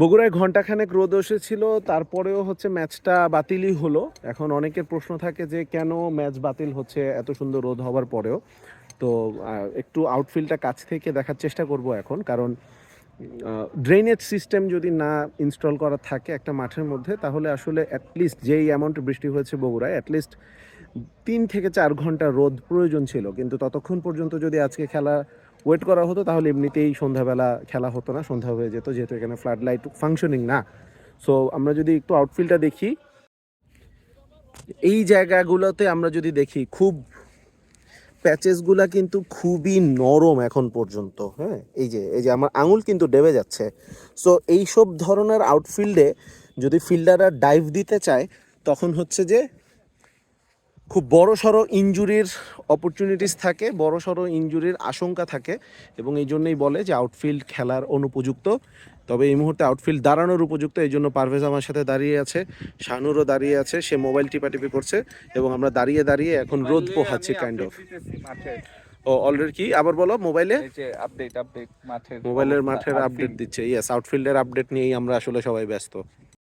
বগুড়ায় ঘন্টাখানেক রোদ এসেছিল, তারপরেও হচ্ছে ম্যাচটা বাতিলই হলো। এখন অনেকের প্রশ্ন থাকে যে, কেন ম্যাচ বাতিল হচ্ছে এত সুন্দর রোদ হওয়ার পরেও? তো একটু আউটফিল্ডটা কাছ থেকে দেখার চেষ্টা করব এখন, কারণ ড্রেনেজ সিস্টেম যদি না ইনস্টল করা থাকে একটা মাঠের মধ্যে, তাহলে আসলে অ্যাটলিস্ট যেই অ্যামাউন্ট বৃষ্টি হয়েছে বগুড়ায় অ্যাটলিস্ট তিন থেকে চার ঘণ্টা রোদ প্রয়োজন ছিল। কিন্তু ততক্ষণ পর্যন্ত যদি আজকে খেলা ওয়েট করা হতো, তাহলে এমনিতেই সন্ধ্যাবেলা খেলা হতো না, সন্ধ্যা হয়ে যেত, যেহেতু এখানে ফ্লাড লাইট ফাংশনিং না। সো আমরা যদি একটু আউটফিল্ডটা দেখি, এই জায়গাগুলোতে আমরা যদি দেখি, খুব প্যাচেসগুলা কিন্তু খুবই নরম এখন পর্যন্ত হ্যাঁ? এই যে এই যে আমার আঙুল কিন্তু ডেবে যাচ্ছে। সো এইসব ধরনের আউটফিল্ডে যদি ফিল্ডাররা ডাইভ দিতে চায়, তখন হচ্ছে যে খুব বড় সড়ো ইঞ্জুরির অপরচুনিটিস থাকে বড় সড়ো ইঞ্জুরির আশঙ্কা থাকে এবং এই জন্যই বলে যে আউটফিল্ড খেলার অনুপযুক্ত। তবে এই মুহূর্তে আউটফিল্ড দাঁড়ানোর উপযুক্ত এই জন্য পারভেজ আমার সাথে দাঁড়িয়ে আছে শানুরও দাঁড়িয়ে আছে সে মোবাইল টিপাটিপি করছে এবং আমরা দাঁড়িয়ে দাঁড়িয়ে এখন রোদ পোহাচ্ছি কাইন্ড অফ ও অলরেডি কি? আবার বলো মোবাইলে আপডেট আপডেট মাঠের মোবাইলের মাঠের আপডেট দিচ্ছে ইয়েস আউটফিল্ডের আপডেট নিয়েই আমরা আসলে সবাই ব্যস্ত।